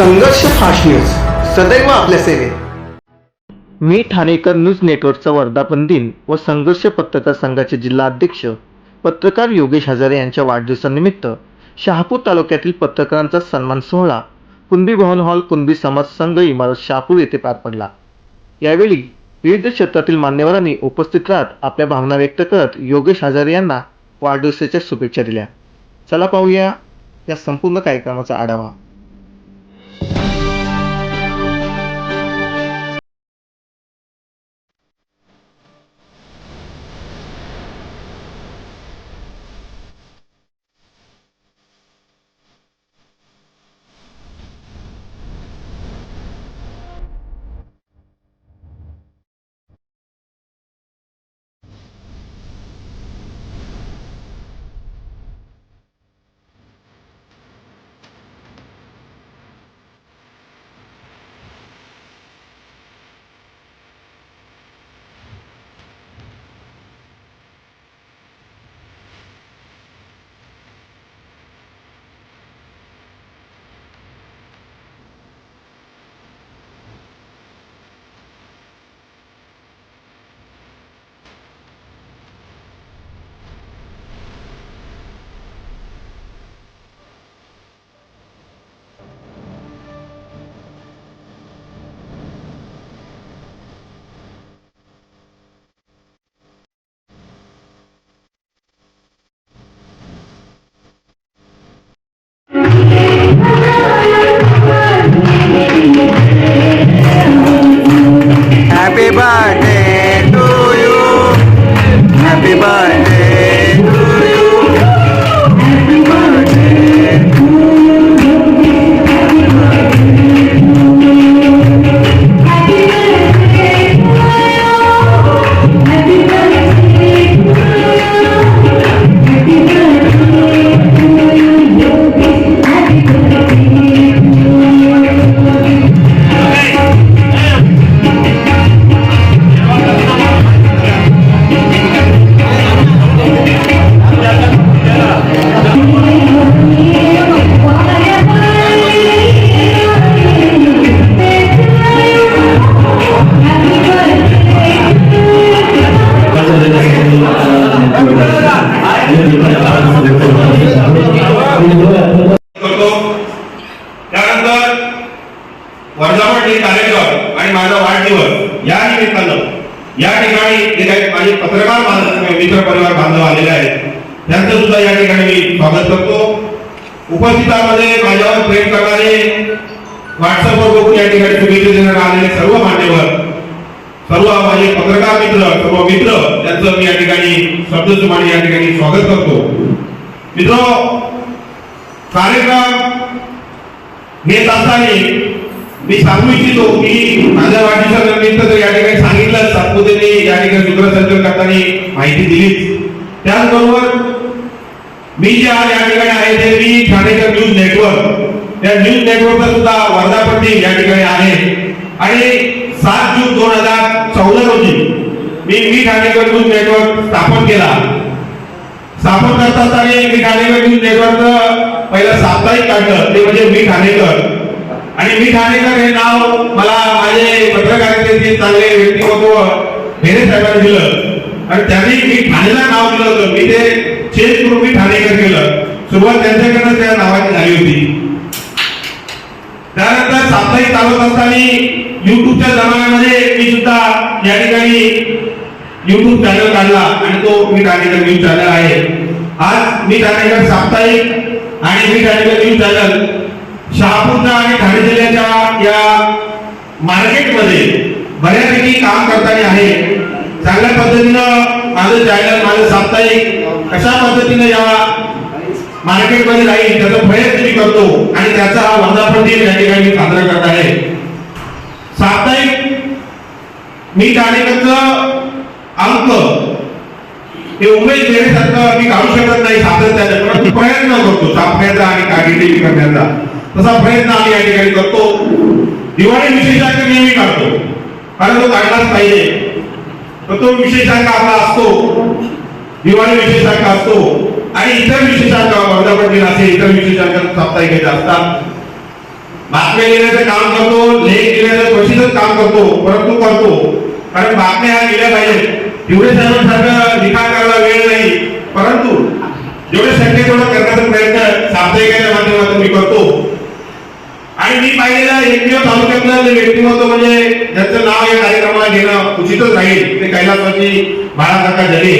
संघर्ष fast news. सदैव आपल्या सेवेत. मी ठाणेकर न्यूज नेटवर्कचा वर्धापन दिन व संघर्ष पत्रकार संघाचे जिल्हा अध्यक्ष पत्रकार योगेश हजारे यांच्या वाढदिवसानिमित्त शहापूर तालुक्यातील पत्रकारांचा सन्मान सोहळा कुणबी भवन हॉल कुणबी समाज संघ इमारत शहापूर येथे पार पडला. यावेळी विविध क्षेत्रातील मान्यवरांनी उपस्थित राहत आपल्या भावना व्यक्त करत योगेश हजारे यांना वाढदिवसाच्या शुभेच्छा दिल्या. चला पाहूया या संपूर्ण कार्यक्रमाचा आढावा. त्यानंतर वर्धापन दिन कार्यक्रम आणि माझा वाढदिवस या निमित्तानं या ठिकाणी जे काही माझे पत्रकार बांधव मित्र परिवार बांधव आलेले आहेत. त्यांचं सुद्धा या ठिकाणी मी स्वागत करतो. उपस्थितांमध्ये माझ्यावर प्रेम करणारे व्हॉट्सअपवर बघून या ठिकाणी शुभेच्छा देणारे आलेले सर्व मान्यवर सर्व माझे पत्रकार मित्र सर्व मित्र त्यांचं मी या ठिकाणी शब्दसुमाने या ठिकाणी स्वागत करतो. मित्र कार्यक्रम घेत असताना मी सांगू इच्छितो की माझ्या वाढदिवसानिमित्त तर या ठिकाणी सांगितलं सातपुतेने या ठिकाणी सूत्रसंचलन करताना माहिती दिलीच. त्याचबरोबर मी जे आज या ठिकाणी आहे ते मी ठाणेकर न्यूज नेटवर्क त्या न्यूज नेटवर्कचा सुद्धा वर्धापट्टी या ठिकाणी आहे. आणि सात जून दोन हजार चौदा रोजी मी मी ठाणेकर न्यूज नेटवर्क स्थापन केला. स्थापन करत असताना मी ठाणेकर न्यूज नेटवर्क पहिलं साप्ताहिक काढलं. ते म्हणजे मी ठाणेकर आणि मी ठाणेकर हे नाव मला माझे पत्रकारितेचे चांगले व्यक्तिमत्व भेरे साहेबांनी दिलं. आणि त्यांनी मी ठाणेला नाव दिलं होतं. मी ते चेंज करून मी ठाणेकर केलं. सुरुवात त्यांच्याकडनं त्या नावाची झाली होती. त्यानंतर साप्ताहिक चालवत असताना युट्यूबच्या जमान्यामध्ये मी सुद्धा या ठिकाणी युट्यूब चॅनल काढला आणि तो मी ठाणेकर न्यूज चॅनल आहे. आज मी ठाणेकर साप्ताहिक आणि मी ठाणेकर न्यूज चॅनल शहापूरच्या आणि ठाणे जिल्ह्याच्या या मार्केटमध्ये बऱ्यापैकी काम करताना आहे. चांगल्या पद्धतीनं माझं चॅनल माझं साप्ताहिक कशा पद्धतीनं या मार्केटमध्ये राहील त्याचा प्रयत्न मी करतो आणि त्याचा हा वर्धापन दिन या ठिकाणी मी साजरा करत आहे. साप्ताहिक मी ठाणेकरचं अंक हे उमेश देण्यासारखं मी काढू शकत नाही सातत्याने परंतु प्रयत्न करतो छापण्याचा आणि काढी करण्याचा. तसा प्रयत्न आम्ही या ठिकाणी करतो. दिवाळी विशेषांक नेहमी काढतो. कारण तो काढलाच पाहिजे. तर तो विशेषांक आपला असतो. दिवाळी विशेषांक असतो. आणि इतर विशेषांक वर्धापन दिन असे इतर विशेषांक साप्ताहिक असतात. बातम्या लिहिण्याचं काम करतो लेख लिहिण्याचं क्वचितच काम करतो परंतु करतो. कारण बातम्या ह्या लिहिल्या पाहिजेत. एवढे साहेबांसारखं लिखाण करायला वेळ नाही परंतु जेवढे शक्य तेवढं करण्याचा प्रयत्न साप्ताहिकाच्या माध्यमातून मी करतो. आणि मी पाहिलेलं एकमेव तालुक्यातलं जे व्यक्तिमत्व म्हणजे ज्यांचं नाव या कार्यक्रमाला घेणं उचितच राहील ते कैलासवासी बाळासारखा जगे